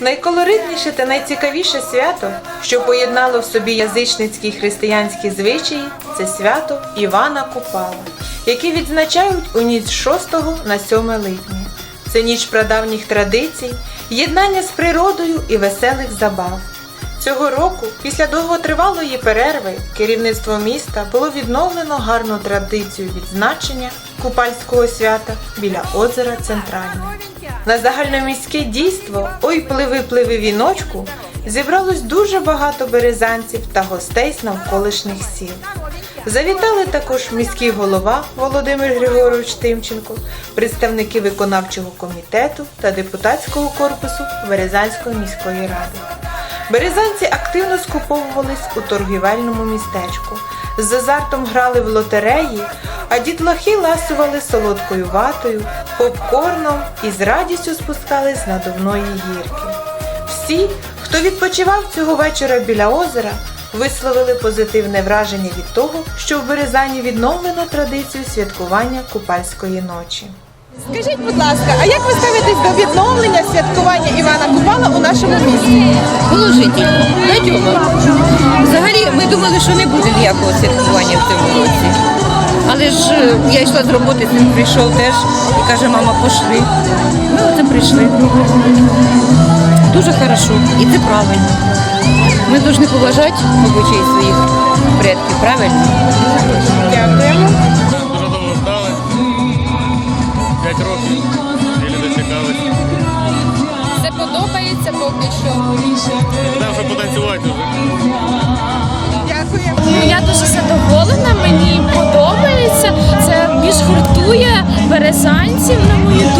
Найколоритніше та найцікавіше свято, що поєднало в собі язичницькі й християнські звичаї, це свято Івана Купала, яке відзначають у ніч з 6 на 7 липня. Це ніч прадавніх традицій, єднання з природою і веселих забав. Цього року, після довготривалої перерви, керівництво міста було відновлено гарну традицію відзначення купальського свята біля озера Центральне. На загальноміське дійство Ой пливи пливи віночку зібралось дуже багато березанців та гостей з навколишніх сіл. Завітали також міський голова Володимир Григорович Тимченко, представники виконавчого комітету та депутатського корпусу Березанської міської ради. Березанці активно скуповувались у торгівельному містечку. З азартом грали в лотереї, а дітлахи ласували солодкою ватою, попкорном і з радістю спускались з надувної гірки. Всі, хто відпочивав цього вечора біля озера, висловили позитивне враження від того, що в Березані відновлено традицію святкування купальської ночі. Скажіть, будь ласка, а як ви ставитесь до відновлення святкування Івана Купала у нашому місті? Положительно. Надьомо. Взагалі ми думали, що не буде ніякого святкування в цьому році. Але ж е, я йшла з роботи, син прийшов теж і каже, мама, пошли. Ми оце прийшли. Дуже хорошо. І це правильно. Ми повинні поважати обичаї своїх предків, правильно? Дякуємо. Дуже довго ждали. П'ять років. І дочекались. Все подобається поки що. Будемо вже потанцювати вже.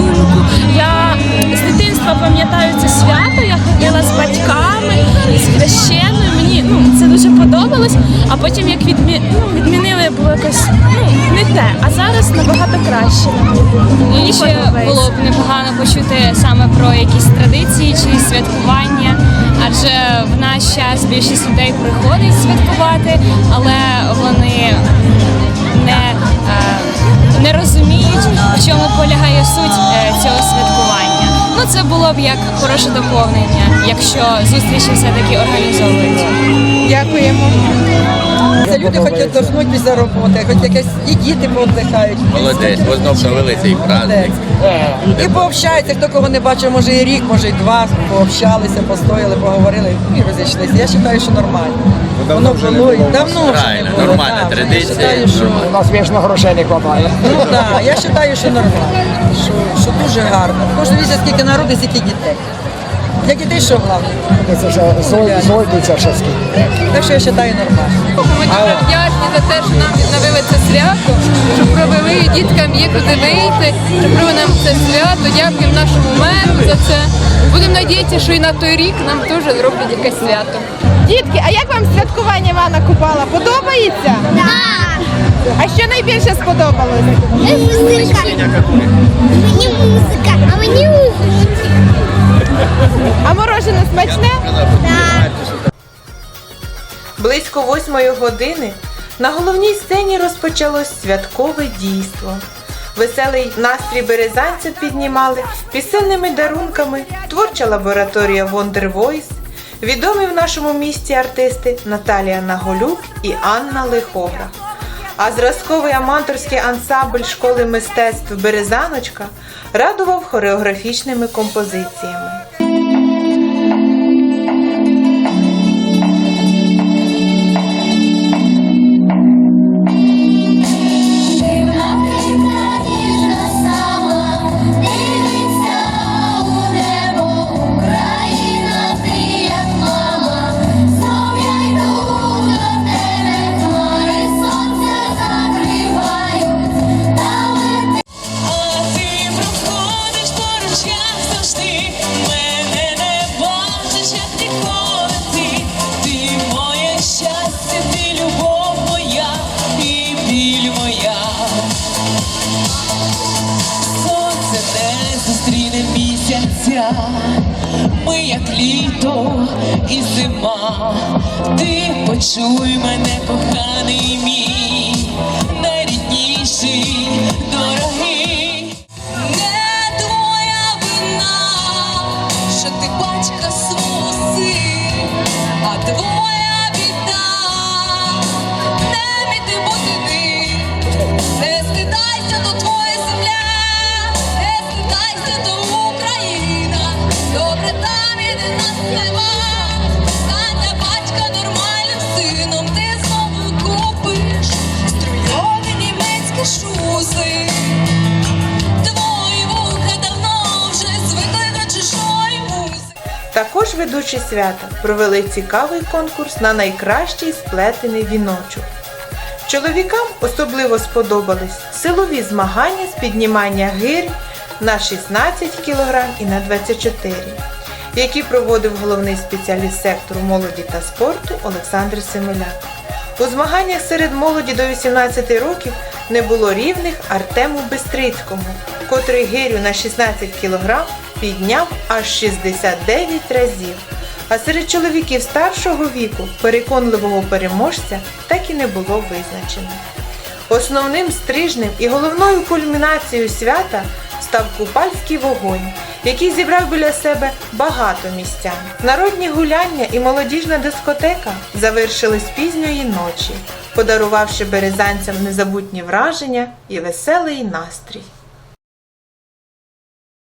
На. Я з дитинства пам'ятаю це свято, я ходила з батьками, з хрещеною. Мені ну, це дуже подобалось. А потім, як відмі... ну, відмінили, було якось ну, не те. А зараз набагато краще. І ще було б непогано почути саме про якісь традиції чи святкування, адже в наш час більшість людей приходить святкувати, але вони не, е, не розуміють, в чому полягає суть. Ну це було б як хороше доповнення, якщо зустрічі все-таки організовують. Дякуємо. Це люди хоч віддохнуть після роботи, хоч якесь і діти пооддихають. Молодець, ви знов провели цей праздник. І пообщаються, хто кого не бачив, може і рік, може і два, пообщалися, постояли, поговорили і розійшлися. Я вважаю, що нормально. Воно було і давно вже не Правильно, було. нормальна да, вже традиція, Я вважаю, що. У нас вічно грошей не вистачає. ну, да, я вважаю, що нормально, що, що дуже гарно. Кожен візьме скільки народу, скільки дітей. Для дітей що головне? Це вже зой- зойдуться ще скільки. Так що я вважаю нормально. Ми дуже вдячні за те, що нам відновили це свято, що провели діткам є куди вийти, що провели нам це свято. Дякуємо нашому меру за це. Будемо надіятися, що і на той рік нам теж зроблять якесь свято. Дітки, а як вам святкування Івана Купала? Подобається? Так. А що найбільше сподобалось? Музика. Мені музика, а мені музика. А морожене смачне? Близько восьмої години на головній сцені розпочалось святкове дійство. Веселий настрій березанців піднімали пісенними дарунками, творча лабораторія Wonder Voice, відомі в нашому місті артисти Наталія Наголюк і Анна Лихогра. А зразковий аматорський ансамбль школи мистецтв Березаночка радував хореографічними композиціями. ми як літо і зима, ти почуй мене, коханий мій, найрідніший, дорогий, не твоя вина, що ти батька свого син, а твоя. Також ведучі свята провели цікавий конкурс на найкращий сплетений віночок. Чоловікам особливо сподобались силові змагання з піднімання гирь на 16 кг і на 24 кг які проводив головний спеціаліст сектору молоді та спорту Олександр Семеляк. У змаганнях серед молоді до 18 років не було рівних Артему Бестрицькому, котрий гирю на 16 кг підняв аж 69 разів. А серед чоловіків старшого віку переконливого переможця так і не було визначено. Основним стрижнем і головною кульмінацією свята став купальський вогонь, який зібрав біля себе багато містян. Народні гуляння і молодіжна дискотека завершились пізньої ночі, подарувавши березанцям незабутні враження і веселий настрій.